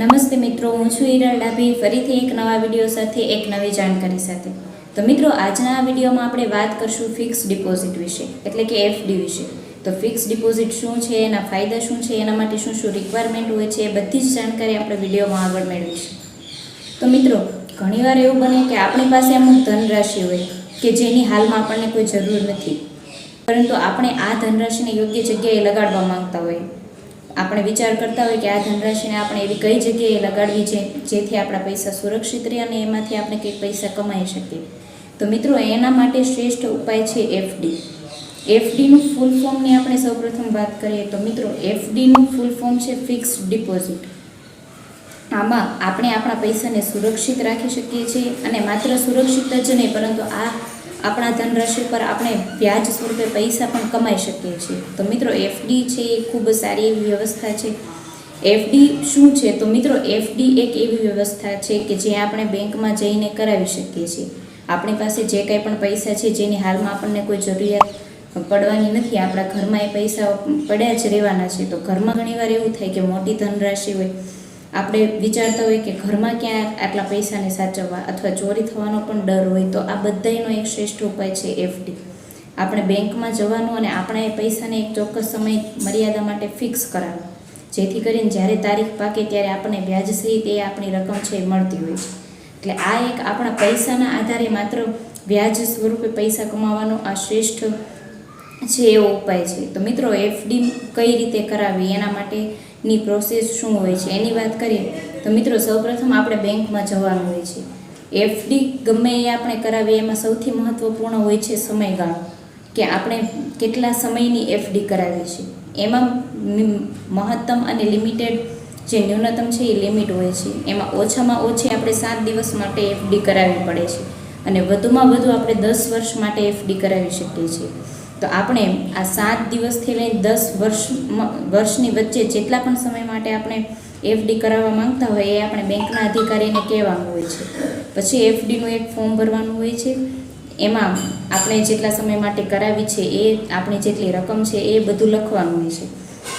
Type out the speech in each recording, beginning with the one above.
નમસ્તે મિત્રો, હું છું હિરલ ડાભી. ફરીથી એક નવા વીડિયો સાથે એક નવી જાણકારી સાથે. તો મિત્રો, આજના વિડીયોમાં આપણે વાત કરશું ફિક્સ ડિપોઝિટ વિશે, એટલે કે એફડી વિશે. તો ફિક્સ ડિપોઝિટ શું છે, એના ફાયદા શું છે, એના માટે શું શું રિક્વાયરમેન્ટ હોય છે, એ બધી જ જાણકારી આપણે વિડીયોમાં આગળ મેળવીશું. તો મિત્રો ઘણીવાર એવું બને કે આપણી પાસે અમુક ધનરાશિ હોય કે જેની હાલમાં આપણને કોઈ જરૂર નથી. પરંતુ આપણે આ ધનરાશિને યોગ્ય જગ્યાએ લગાડવા માંગતા હોય. આપણે વિચાર કરતા હોય કે આ ધનરાશિને આપણે એવી કઈ જગ્યાએ લગાડવી છે જેથી આપણા પૈસા સુરક્ષિત રહે અને એમાંથી આપણે કંઈક પૈસા કમાઈ શકીએ. તો મિત્રો, એના માટે શ્રેષ્ઠ ઉપાય છે એફડી એફડીનું ફૂલ ફોર્મની આપણે સૌપ્રથમ વાત કરીએ તો મિત્રો એફડીનું ફૂલ ફોર્મ છે ફિક્સ ડિપોઝિટ આમાં આપણે આપણા પૈસાને સુરક્ષિત રાખી શકીએ છીએ અને માત્ર સુરક્ષિત જ નહીં, પરંતુ આ આપણા ધનરાશિ પર આપણે વ્યાજ સ્વરૂપે પૈસા પણ કમાઈ શકીએ છીએ. તો મિત્રો એફડી છે એ ખૂબ સારી એવી વ્યવસ્થા છે. એફડી શું છે? તો મિત્રો એફડી એક એવી વ્યવસ્થા છે કે જે આપણે બેંકમાં જઈને કરાવી શકીએ છીએ. આપણી પાસે જે કંઈ પણ પૈસા છે, જેની હાલમાં આપણને કોઈ જરૂરિયાત પડવાની નથી, આપણા ઘરમાં એ પૈસા પડ્યા જ રહેવાના છે. તો ઘરમાં ઘણીવાર એવું થાય કે મોટી ધનરાશિ હોય આપણે વિચારતા હોય કે ઘરમાં ક્યાં આટલા પૈસાને સાચવવા અથવા ચોરી થવાનો પણ ડર હોય તો આ બધાયનો એક શ્રેષ્ઠ ઉપાય છે એફડી. આપણે બેંકમાં જવાનું અને આપણે એ પૈસાને એક ચોક્કસ સમય મર્યાદા માટે ફિક્સ કરાવવા. જેથી કરીને જ્યારે તારીખ પાકે ત્યારે આપણને વ્યાજ સહિત એ આપણી રકમ છે એ મળતી હોય છે. એટલે આ એક આપણા પૈસાના આધારે માત્ર વ્યાજ સ્વરૂપે પૈસા કમાવાનો આ શ્રેષ્ઠ છે એવો ઉપાય છે. તો મિત્રો, એફડી કઈ રીતે કરાવવી? એના માટેની પ્રોસેસ શું હોય છે? એની વાત કરીએ, તો મિત્રો સૌપ્રથમ આપણે બેંકમાં જવાનું હોય છે. એફડી ગમે એ આપણે કરાવીએ, એમાં સૌથી મહત્ત્વપૂર્ણ હોય છે સમયગાળો, કે આપણે કેટલા સમયની એફડી કરાવી છે એમાં મહત્તમ અને લિમિટેડ જે ન્યૂનતમ છે એ લિમિટ હોય છે. એમાં ઓછામાં ઓછી આપણે સાત દિવસ માટે એફડી કરાવવી પડે છે. અને વધુમાં વધુ આપણે દસ વર્ષ માટે એફડી કરાવી શકીએ છીએ. તો આપણે આ સાત દિવસથી લઈને દસ વર્ષ વર્ષની વચ્ચે જેટલા પણ સમય માટે આપણે એફડી કરાવવા માંગતા હોય એ આપણે બેંકના અધિકારીને કહેવાનું હોય છે. પછી એફડીનું એક ફોર્મ ભરવાનું હોય છે. એમાં આપણે જેટલા સમય માટે કરાવી છે એ આપણી જેટલી રકમ છે એ બધું લખવાનું હોય છે.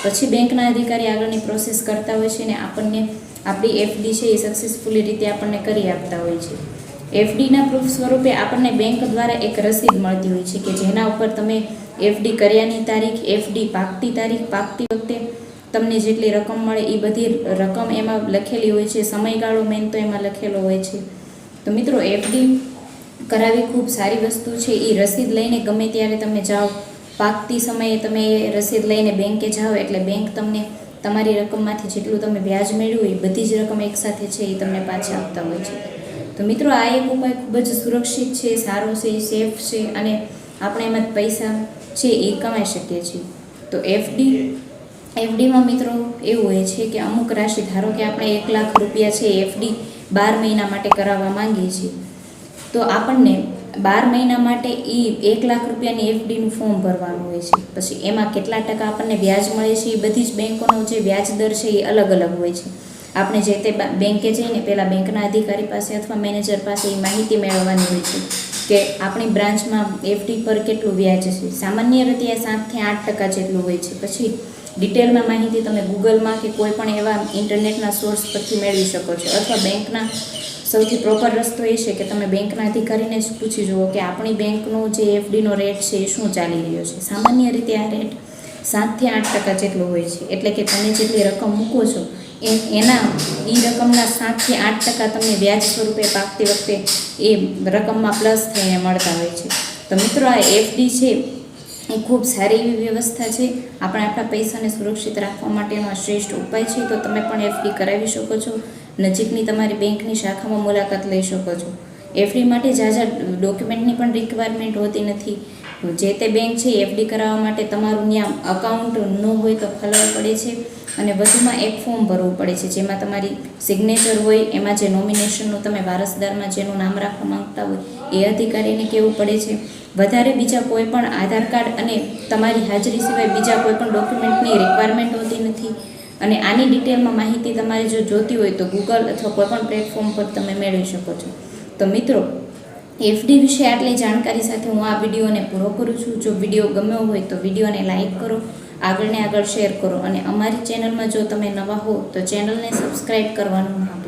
પછી બેંકના અધિકારી આગળની પ્રોસેસ કરતા હોય છે ને આપણને આપણી એફડી છે એ સક્સેસફુલી રીતે આપણને કરી આપતા હોય છે. એફડીના પ્રૂફ સ્વરૂપે આપણને બેંક દ્વારા એક રસીદ મળતી હોય છે કે જેના ઉપર તમે એફડી કર્યાની તારીખ એફડી પાકતી તારીખ, પાકતી વખતે તમને જેટલી રકમ મળે એ બધી રકમ એમાં લખેલી હોય છે. સમયગાળો મેન તો એમાં લખેલો હોય છે. તો મિત્રો એફડી કરાવી ખૂબ સારી વસ્તુ છે. એ રસીદ લઈને ગમે ત્યારે તમે જાઓ, પાકતી સમયે તમે રસીદ લઈને બેંકે જાઓ, એટલે બેંક તમને તમારી રકમમાંથી જેટલું તમે વ્યાજ મેળવ્યું એ બધી જ રકમ એકસાથે છે એ તમને પાછા આપતા હોય છે. તો મિત્રો, આ એક ઉપાય ખૂબ જ સુરક્ષિત છે, સારો છે, સેફ છે અને આપણે એમાં પૈસા છે એ કમાઈ શકીએ છીએ. તો એફડી એફડીમાં મિત્રો એવું હોય છે કે અમુક રાશિ, ધારો કે આપણે એક લાખ રૂપિયા છે એફડી બાર મહિના માટે કરાવવા માંગીએ છીએ, તો આપણને બાર મહિના માટે એ એક લાખ રૂપિયાની એફડીનું ફોર્મ ભરવાનું હોય છે. પછી એમાં કેટલા ટકા આપણને વ્યાજ મળે છે એ બધી જ બેંકોનો જે વ્યાજ દર છે એ અલગ અલગ હોય છે. આપણે જે તે બેંકે જઈને પહેલાં બેંકના અધિકારી પાસે અથવા મેનેજર પાસે એ માહિતી મેળવવાની હોય છે કે આપણી બ્રાન્ચમાં એફડી પર કેટલું વ્યાજ છે. સામાન્ય રીતે સાતથી આઠ ટકા જેટલું હોય છે. પછી ડિટેલમાં માહિતી તમે ગૂગલમાં કે કોઈ પણ એવા ઇન્ટરનેટના સોર્સ પરથી મેળવી શકો છો. અથવા બેંકના સૌથી પ્રોપર રસ્તો એ છે કે તમે બેંકના અધિકારીને જ પૂછી જુઓ કે આપણી બેંકનો જે એફડીનો રેટ છે એ શું ચાલી રહ્યો છે. સામાન્ય રીતે આ રેટ સાતથી આઠ ટકા જેટલો હોય છે. એટલે કે તમે જેટલી રકમ મૂકો છો એ એના એ રકમના સાતથી આઠ ટકા તમને વ્યાજ સ્વરૂપે પાકતી વખતે એ રકમમાં પ્લસ થઈને મળતા હોય છે. તો મિત્રો, આ એફડી છે, એ ખૂબ સારી એવી વ્યવસ્થા છે. આપણે આપણા પૈસાને સુરક્ષિત રાખવા માટેનો શ્રેષ્ઠ ઉપાય છે. તો તમે પણ એફડી કરાવી શકો છો. નજીકની તમારી બેંકની શાખામાં મુલાકાત લઈ શકો છો. એફડી માટે ઝાઝા ડોક્યુમેન્ટની પણ રિક્વાયરમેન્ટ હોતી નથી. જે તે બેંક છે એફડી કરાવવા માટે તમારું ત્યાં અકાઉન્ટ ન હોય તો ખોલાવવું પડે છે. અને વધુમાં એક ફોર્મ ભરવું પડે છે, જેમાં તમારી સિગ્નેચર હોય, એમાં જે નોમિનેશનનું તમે વારસદારમાં જેનું નામ રાખવા માંગતા હોય, એ અધિકારીને કહેવું પડે છે. વધારે બીજા કોઈ પણ આધાર કાર્ડ અને તમારી હાજરી સિવાય બીજા કોઈ પણ ડોક્યુમેન્ટની રિક્વાયરમેન્ટ હોતી નથી. અને આની ડિટેલમાં માહિતી તમારે જો જોતી હોય તો ગૂગલ અથવા કોઈ પણ પ્લેટફોર્મ પર તમે મેળવી શકો છો. તો મિત્રો એફડી વિશે આટલી જાણકારી સાથે હું આ વિડીયોને પૂરો કરું છું. જો વીડિયો ગમ્યો હોય તો વિડીયોને લાઇક કરો. આગળને આગળ શેર કરો. અને અમારી ચેનલમાં જો તમે નવા હો તો ચેનલને સબસ્ક્રાઈબ કરવાનું ના